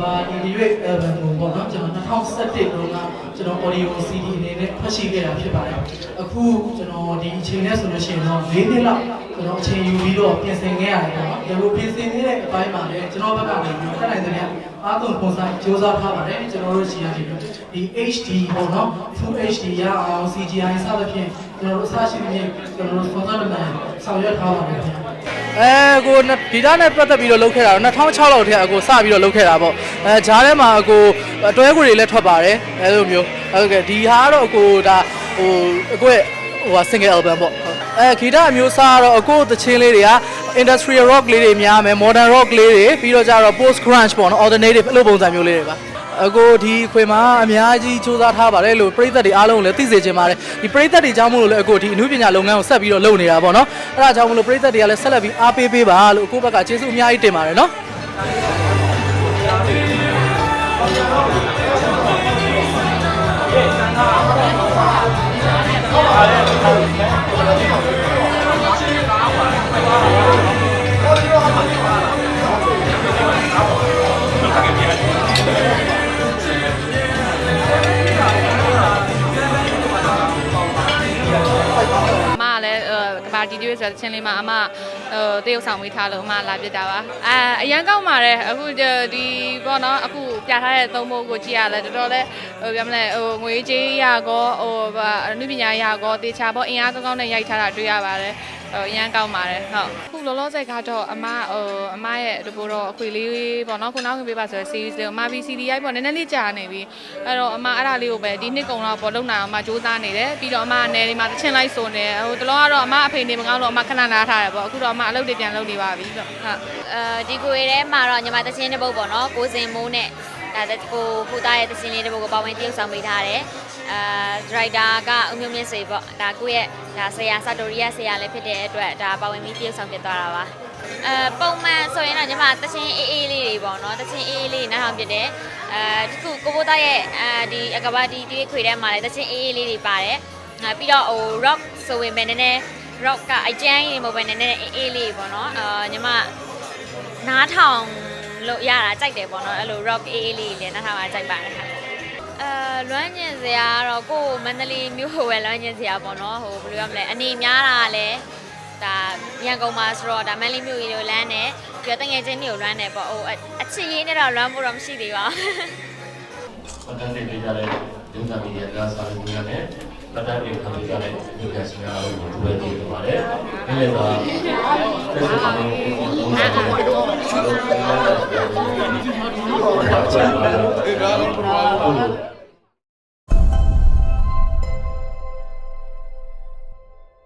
ပါဒီဒီရွေး album ကိုပေါ့နော်ကျွန်တော်2017တုန်းကကျွန်တော် audio CD အနေနဲ့ဖတ်ရှိခဲ့တာဖြစ်ပါတယ်အခုကျွန်တော်ဒီအချိန်နဲ့ဆိုလို့ရှိရင်တော့၄နှစ်လောက်ကျွန်တော်အချိန်ယူပြီးတော့ပြင်ဆင်ခဲ့ရတယ်ပေါ့နော်ဒီလိုပြင်ဆင်နေတဲ့အပိုင်းမှာလည်းကျွန်တော်ဘက်ကနေပြီးတက်နိုင်တဲ့များအားသွန်ခွန်ဆိုင်စူးစမ်းထားပါတယ်ကျွန်တော်တို့ရှိရနေပြီးဒီ HD ပေါ့နော် Full HD ရအောင် CGI စသဖြင့်ကျွန်တော်တို့အစရှိနေကျွန်တော်တို့ sponsor တွေဆောင်ရွက်ထားပါတယ်ခင်ဗျာ အဲကိုဂီတနဲ့ပတ်သက်ပြီးတော့လုပ်ခဲ့တာတော့2006လောက်တည်းအကိုစပြီးတော့လုပ်ခဲ့တာပေါ့အဲဂျားထဲမှာအကိုအတွဲကိုတွေလည်းထွက်ပါတယ်အဲလိုမျိုးဟုတ်ကဲ့ဒီဟာကတော့အကိုဒါဟိုအကိုရဲ့ဟိုဟာ single album ပေါ့အဲဂီတအမျိုးအစားကတော့အကိုသချင်းလေးတွေက industrial rock လေးတွေများမယ် modern rock လေးတွေပြီးတော့ကြတော့ post grunge ပေါ့နော် alternative အဲ့လိုပုံစံမျိုးလေးတွေပါ အကိုဒီခွေမှာအများကြီးစူးစမ်းထားပါတယ်လို့ပြည်သက်တွေအားလုံးကိုလည်းသိစေချင်ပါတယ်ဒီပြည်သက်တွေကြောင့်မို့လို့လည်းအကိုဒီအမှုပညာလုပ်ငန်းကိုဆက်ပြီးတော့လုပ်နေတာပေါ့နော်အဲ့ဒါကြောင့်မို့လို့ပြည်သက်တွေကလည်းဆက်လက်ပြီးအားပေးပေးပါလို့အကိုဘက်ကကျေးဇူးအများကြီးတင်ပါတယ်နော်အ အဲကဘာတီတီရွေးဆိုတဲ့ချင်းလေးမှာအမဟိုတရုတ်ဆောင်မိထားလို့အမလာပြတာပါအာအရန်ကောက်ပါတယ်အခုဒီပေါ့နော်အခုပြထားတဲ့သုံးဖို့ကိုကြည့်ရလဲတော်တော်လဲဟိုပြောမလဲဟိုငွေကြေးရကောဟိုအနုပညာရကောတေချာပေါ့အင်အားကောင်းကောင်းနဲ့ရိုက်ထားတာတွေ့ရပါတယ် ဟိုအရန်ကောက်ပါတယ်ဟုတ်အခုလောလောဆယ်ကတော့အမဟိုအမရဲ့ဒီပိုတော့အခွေလေးပေါ့နော်ခုနောက်ခင်ပေးပါဆိုတဲ့ series လေးကိုအမ VCD ရိုက်ပေါ့နည်းနည်းလေးကြာနေပြီအဲ့တော့အမအဲ့ဒါလေးကိုပဲဒီနှစ်ကုံတော့ပေါ်လုံနိုင်အောင်အမစူးစမ်းနေတယ်ပြီးတော့အမနယ်ဒီမှာတချင်လိုက်ဆိုနေဟိုတလောကတော့အမအဖေနေမကောင်းလို့အမခဏနားထားတယ်ပေါ့အခုတော့အမအလုပ်တွေပြန်လုပ်နေပါပြီဆိုဟုတ်အဲဒီကိုရဲထဲမှာတော့ညီမတချင်းတစ်ပုတ်ပေါ့နော်ကိုစင်မိုးနဲ့ ဒါတကိုဖူသားရဲ့တချင်းလေးတစ်ပုတ်ကိုပါဝင်တရုပ်ဆောင်ပေးထားတယ်အာဒရိုက်တာကအုံမျိုးမြင့်စေပေါ့ဒါကိုယ့်ရဲ့ဒါဆရာစတိုရီယာဆရာလည်းဖြစ်တဲ့အတွက်ဒါပါဝင်ပြီးတရုပ်ဆောင်ဖြစ်သွားတာပါအဲပုံမှန်ဆိုရင်တော့ညီမတချင်းအေးအေးလေးတွေပေါ့နော်တချင်းအေးအေးလေးနားထောင်ဖြစ်တယ်အဲဒီခုကိုဖိုးသားရဲ့အဲဒီအကဘာဒီတီးခွေထဲမှာလည်းတချင်းအေးအေးလေးတွေပါတယ်အာပြီးတော့ဟို rock ဆိုရင်ပဲနည်းနည်း rock ကအကျန်းကြီးမဟုတ်ပဲနည်းနည်းအေးအေးလေးပေါ့နော်အာညီမနားထောင် လို့ရတာကြိုက်တယ်ပေါ့နော်အဲ့လို rock အေးအေးလေးလည်းနားထောင်ရကြိုက်ပါတယ်ခါအဲလွမ်းညင်စရာကတော့ကိုယ်မန္တလေးမြို့ဟိုပဲလွမ်းညင်စရာပေါ့နော်ဟိုဘယ်လိုရမလဲအနေများတာကလည်းဒါရန်ကုန်မှာဆိုတော့ဒါမန္တလေးမြို့ကြီးကိုလမ်းတယ်ပြီးတော့တငယ်ချင်းတွေကိုလွမ်းတယ်ပေါ့ဟိုအချစ်ရေးနဲ့တော့လွမ်းဖို့တော့မရှိသေးပါဘူးပတ်သက်နေကြတဲ့ဒုက္ခမီဒီယာကစားလို့ရတဲ့ပတ်သက်နေခံကြတဲ့ဒီကစများလို့ဒီလိုပြောပါတယ်။ဒီလိုသာဆက်စပ်နေပုံစံမျိုးဆက်လို့ပြောတာ။ ဒီလိုပြောတာ